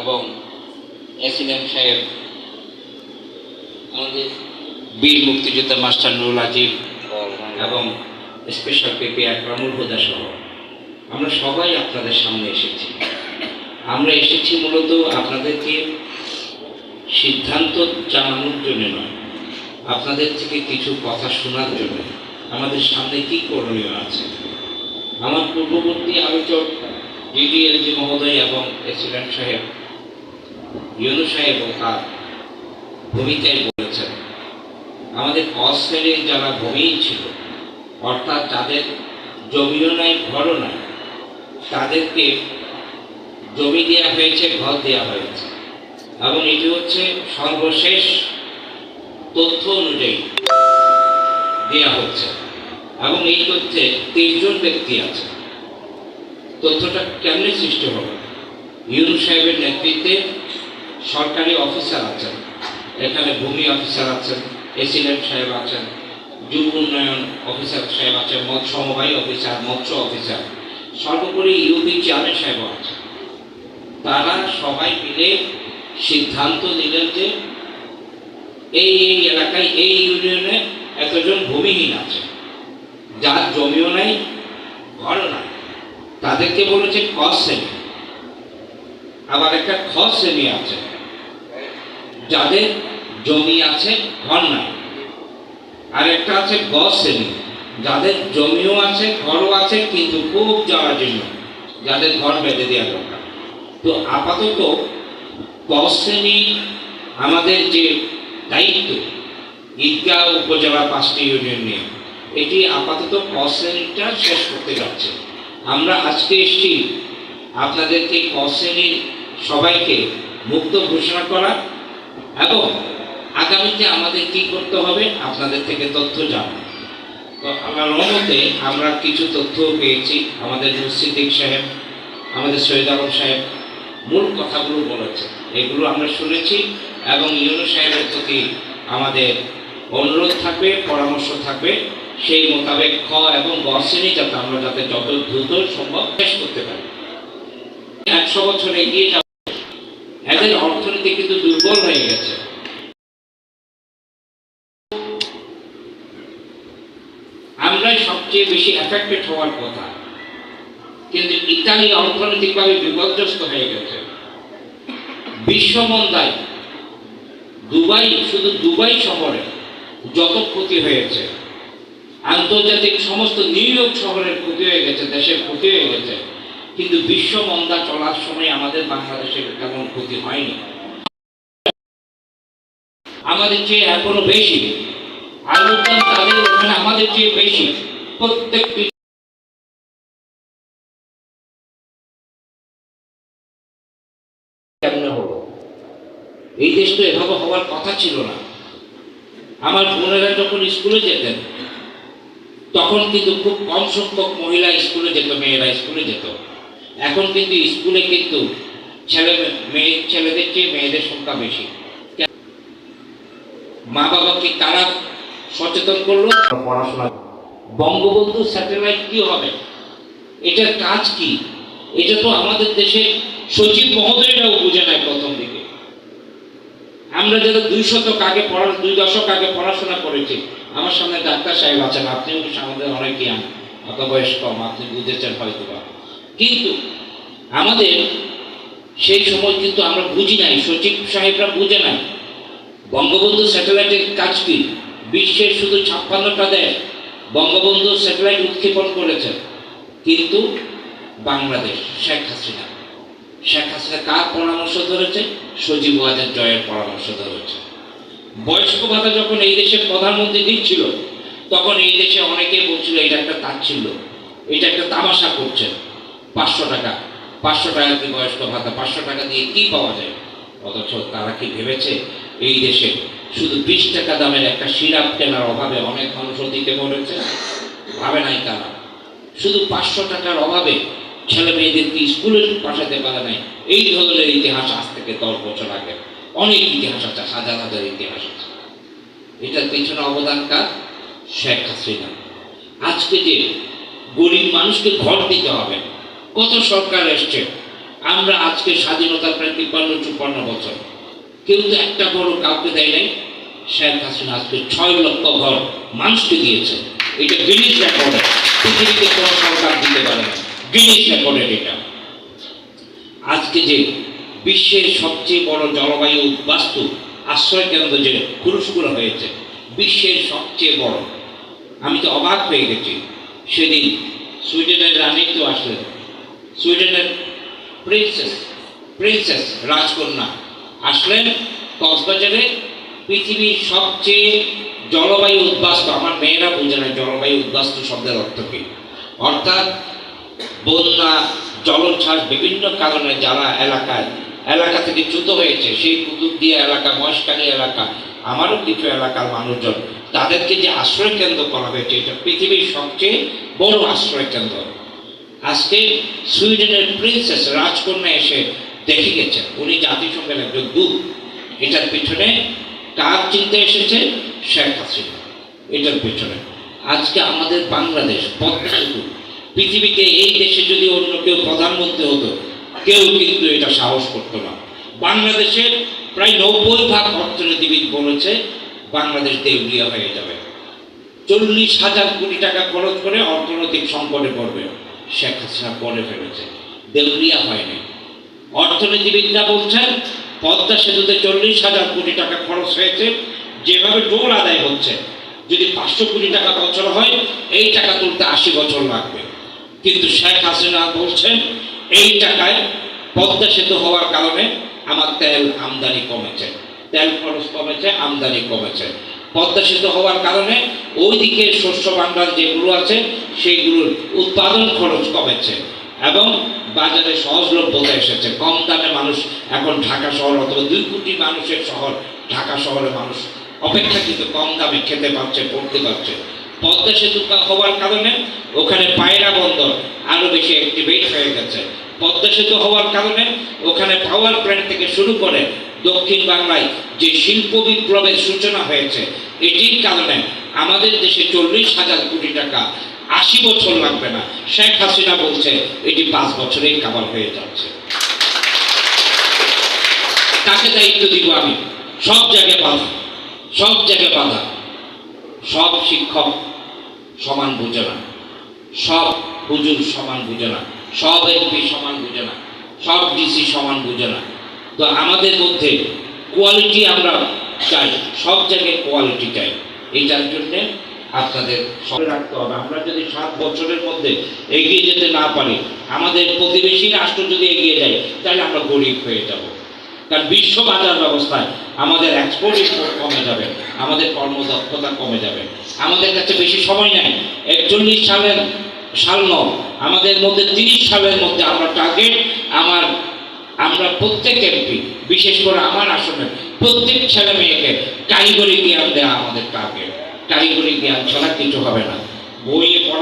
এবং এসিডেন্ট সাহেব, আমাদের বীর মুক্তিযোদ্ধা মাস্টার নুরুল আজিম এবং স্পেশাল পিপি আকরামুল হুদা সহ। আমরা সবাই আপনাদের সামনে এসেছি। আমরা এসেছি মূলত আপনাদেরকে সিদ্ধান্ত জানানোর জন্য নয়, আপনাদের থেকে কিছু কথা শোনার জন্য। আমাদের সামনে কি করণীয় আছে? আমার পূর্ববর্তী আলোচক, ডিডিএলজি মহোদয় এবং প্রেসিডেন্ট সাহেব ইউনু সাহেব ও তার ভূমিকায় বলেছেন, আমাদের অশ্রেণীর যারা ভূমিহীন ছিল, অর্থাৎ যাদের জমিও নাই, ঘরও নাই, তাদেরকে জমি দেওয়া হয়েছে, ঘর দেওয়া হয়েছে। এবং এটি হচ্ছে সর্বশেষ তথ্য অনুযায়ী দেওয়া হচ্ছে। এবং এই তথ্যে তিনজন ব্যক্তি আছে। তথ্যটা কেমনে সৃষ্টি হবে? ইউনু সাহেবের নেতৃত্বে সরকারি অফিসার আছেন, এখানে ভূমি অফিসার আছেন এসিডেন্ট সাহেব আছেন, যুব উন্নয়ন অফিসার সাহেব আছেন, মৎস্য সমবায় অফিসার, মৎস্য অফিসার, সর্বোপরি ইউপি চেয়ারম্যান সাহেব আছেন। তারা সবাই মিলে সিদ্ধান্ত নিলেন যে এই এই এলাকায়, এই ইউনিয়নে এতজন ভূমিহীন আছে, যার জমিও নাই, ঘরও নাই। তাদেরকে বলেছে ক শ্রেণি আবার একটা খ শ্রেণি আছে। যাদের জমি আছে ঘর নাই। আর একটা আছে গ শ্রেণি যাদের জমিও আছে, ঘরও আছে, কিন্তু খুব যাওয়ার জন্য যাদের ঘর বেঁধে দেওয়া দরকার। তো আপাতত ক শ্রেণি আমাদের যে দায়িত্ব ঈদগাঁও উপজেলা পাঁচটি ইউনিয়ন নিয়ে, এটি আপাতত ক শ্রেণীটা শেষ করতে যাচ্ছে। আমরা আজকে এসছি আপনাদেরকে ক শ্রেণির সবাইকে মুক্ত ঘোষণা করা এবং আগামীতে আমাদের কি করতে হবে? আপনাদের থেকে তথ্য জানা তো আমার রহমতে আমরা কিছু তথ্য পেয়েছি আমাদের মুসিদ্দিক সাহেব, আমাদের সৈয়দ আলম সাহেব মূল কথাগুলো বলেছে এগুলো আমরা শুনেছি এবং ইউনু সাহেবের প্রতি আমাদের অনুরোধ থাকবে, পরামর্শ থাকবে। সেই মোতাবেক খ এবং গ শ্রেণি যাতে আমরা যাতে যত দ্রুত সম্ভব শেষ করতে পারি। একশো বছর এগিয়ে এদের অর্থনীতি কিন্তু দুর্বল হয়ে গেছে। আমরাই সবচেয়ে বেশি এফেক্টেড হওয়ার কথা। কিন্তু ইতালি অর্থনৈতিকভাবে বিপর্যস্ত হয়ে গেছে। বিশ্বমন্দায় দুবাই, শুধু দুবাই শহরে যত ক্ষতি হয়েছে, আন্তর্জাতিক সমস্ত নিউ ইয়র্ক শহরের ক্ষতি হয়ে গেছে, দেশের ক্ষতি হয়ে গেছে। কিন্তু বিশ্ব মন্দা চলার সময় আমাদের বাংলাদেশের তেমন ক্ষতি হয়নি। আমাদের চেয়ে এখনও বেশি। তাদের ওখানে আমাদের চেয়ে বেশি। প্রত্যেকটি এই দেশ তো এভাবে হওয়ার কথা ছিল না। আমার বোনেরা যখন স্কুলে যেতেন, তখন কিন্তু খুব কম সংখ্যক মহিলা স্কুলে যেত, মেয়েরা স্কুলে যেত। এখন কিন্তু স্কুলে কিন্তু ছেলে মেয়ে ছেলেদের চেয়ে মেয়েদের সংখ্যা বেশি। মা বাবাকে কারা সচেতন করল। পড়াশোনা। বঙ্গবন্ধু স্যাটেলাইট কি হবে? এটার কাজ কি? এটা তো আমাদের দেশের সচিব মহোদয়রাও বুঝে নেয় প্রথম দিকে। আমরা যারা দুই শতক আগে পড়া দুই দশক আগে পড়াশোনা করেছি আমার সামনে ডাক্তার সাহেব আছেন আপনিও আমাদের অনেক জ্ঞান অত বয়স কম আপনি বুঝেছেন হয়তো বা কিন্তু আমাদের সেই সময় কিন্তু আমরা বুঝি নাই, সচিব সাহেবরা বুঝে নাই। বঙ্গবন্ধু স্যাটেলাইটের কাজ কি? বিশ্বের শুধু ছাপ্পান্নটা দেশ বঙ্গবন্ধু স্যাটেলাইট উৎক্ষেপণ করেছে। কিন্তু বাংলাদেশ, শেখ হাসিনা। শেখ হাসিনা কার পরামর্শ ধরেছে? সজীব ওয়াজের জয়ের পরামর্শ ধরেছে। বয়স্ক ভাতা যখন এই দেশের প্রধানমন্ত্রী দিচ্ছিল, তখন এই দেশে অনেকে বলছিল, এটা একটা তাচ্ছিল্য। এটা একটা তামাশা করছে পাঁচশো টাকা। পাঁচশো টাকা কি বয়স্ক ভাতা, পাঁচশো টাকা দিয়ে কি পাওয়া যায়? অথচ তারা কি ভেবেছে? এই দেশে শুধু বিশ টাকা দামের একটা সিরাপ কেনার অভাবে অনেক মানুষ দিতে বলেছে ভাবে নাই তারা। শুধু পাঁচশো টাকার অভাবে ছেলে মেয়েদেরকে স্কুলে পাঠাতে পারে নাই। এই ধরনের ইতিহাস আজ থেকে দশ বছর আগে। অনেক ইতিহাস আছে, হাজার হাজার ইতিহাস আছে। এটার পেছনে অবদান কার? শেখ হাসিনা। আজকে যে গরিব মানুষকে ঘর দিতে হবে কত সরকার এসছে? আমরা আজকে স্বাধীনতা প্রায় তিপ্পান্ন চুপান্ন বছর। কেউ তো একটা বড় কাউকে দেয় নাই। শেখ হাসিনা আজকে ছয় লক্ষ ঘর মানুষকে দিয়েছে। এটা গিনিস রেকর্ডে পৃথিবীতে কোনো সরকার দিতে পারে গিনিস রেকর্ডের এটা। আজকে যে বিশ্বের সবচেয়ে বড় জলবায়ু বাস্তু আশ্রয় কেন্দ্র যে কুরুশগুলো হয়েছে, বিশ্বের সবচেয়ে বড়। আমি তো অবাক হয়ে গেছি। সেদিন সুইডেনের রানী তো আসলেন সুইডেনের প্রিন্সেস প্রিন্সেস রাজকন্যা আসলেন কক্সবাজারে পৃথিবীর সবচেয়ে জলবায়ু উদ্বাস্ত, আমার মেয়েরা বুঝে না, জলবায়ু উদ্বাস্ত শব্দের অর্থ কী? অর্থাৎ বন্যা, জলোচ্ছ্বাস, বিভিন্ন কারণে যারা এলাকায়, এলাকা থেকে চ্যুত হয়েছে, সেই কুতুবদিয়া এলাকা, মহেশখালী এলাকা, আমারও কিছু এলাকার মানুষজন, তাদেরকে যে আশ্রয় কেন্দ্র করা হয়েছে, এটা পৃথিবীর সবচেয়ে বড় আশ্রয় কেন্দ্র আজকে সুইডেনের প্রিন্সেস রাজকন্যা এসে দেখে গেছেন। উনি জাতিসংঘের একজন দূত। এটার পিছনে কার চিন্তা এসেছে? শেখ হাসিনা। এটার পিছনে। আজকে আমাদের বাংলাদেশ পদ্মা সেতু পৃথিবীতে এই দেশে যদি অন্য কেউ প্রধানমন্ত্রী হতো, কেউ কিন্তু এটা সাহস করতো না। বাংলাদেশের প্রায় নব্বই ভাগ অর্থনীতিবিদ বলেছে, বাংলাদেশ দেউলিয়া হয়ে যাবে। চল্লিশ হাজার কোটি টাকা খরচ করে অর্থনৈতিক সংকটে পড়বে শেখ হাসিনা পড়ে ফেলেছে। দেউলিয়া হয়নি। অর্থনীতিবিদরা বলছেন, পদ্মা সেতুতে চল্লিশ হাজার কোটি টাকা খরচ হয়েছে। যেভাবে টোল আদায় হচ্ছে, যদি পাঁচশো কোটি টাকা বছর হয়, এই টাকা তুলতে আশি বছর লাগবে। কিন্তু শেখ হাসিনা বলছেন, এই টাকায় পদ্মা সেতু হওয়ার কারণে আমার তেল আমদানি কমেছে। তেল খরচ কমেছে, আমদানি কমেছে। পদ্মা সেতু হওয়ার কারণে ওইদিকে শস্য ভাণ্ডার যেগুলো আছে, সেইগুলোর উৎপাদন খরচ কমেছে এবং বাজারে সহজলভ্যতা এসেছে। কম দামে মানুষ এখন ঢাকা শহর অথবা দুই কোটি মানুষের শহর ঢাকা শহরে মানুষ অপেক্ষাকৃত কম দামে খেতে পারছে, পড়তে পারছে। পদ্মা সেতু হওয়ার কারণে ওখানে পায়রা বন্দর আরও বেশি অ্যাক্টিভেট হয়ে গেছে। পদ্মা সেতু হওয়ার কারণে ওখানে পাওয়ার প্ল্যান্ট থেকে শুরু করে দক্ষিণ বাংলায় যে শিল্প বিপ্লবের সূচনা হয়েছে, এটির কারণে আমাদের দেশে চল্লিশ হাজার কোটি টাকা আশি বছর লাগবে না। শেখ হাসিনা বলছে, এটি পাঁচ বছরেই কাবার হয়ে যাচ্ছে। তাকে দায়িত্ব দিব আমি। সব জায়গায় বাধা। সব জায়গায় বাধা। সব শিক্ষক সমান বুঝে না। সব হুজুর সমান বুঝে না। সব এমপি সমান বুঝে না। সব ডিসি সমান বুঝে না। তো আমাদের মধ্যে কোয়ালিটি আমরা চাই, সব জায়গায় কোয়ালিটি চাই। এইটার জন্য আপনাদের সবে রাখতে হবে। আমরা যদি সাত বছরের মধ্যে এগিয়ে যেতে না পারি, আমাদের প্রতিবেশী রাষ্ট্র যদি এগিয়ে যায়, তাহলে আমরা গরিব হয়ে যাব। কারণ বিশ্ব বাজার ব্যবস্থায় আমাদের এক্সপোর্ট ইম্পোর্ট কমে যাবে, আমাদের কর্মদক্ষতা কমে যাবে। আমাদের কাছে বেশি সময় নেই, একচল্লিশ সালের সাল ন আমাদের মধ্যে তিরিশ সালের মধ্যে আমরা টার্গেট আমার আমরা প্রত্যেক এমপি বিশেষ করে আমার আসনে প্রত্যেক ছেলে মেয়েকে কারিগরি জ্ঞান দেওয়া আমাদের টার্গেট কারিগরি জ্ঞান ছাড়া কিছু হবে না। বইয়ে পড়া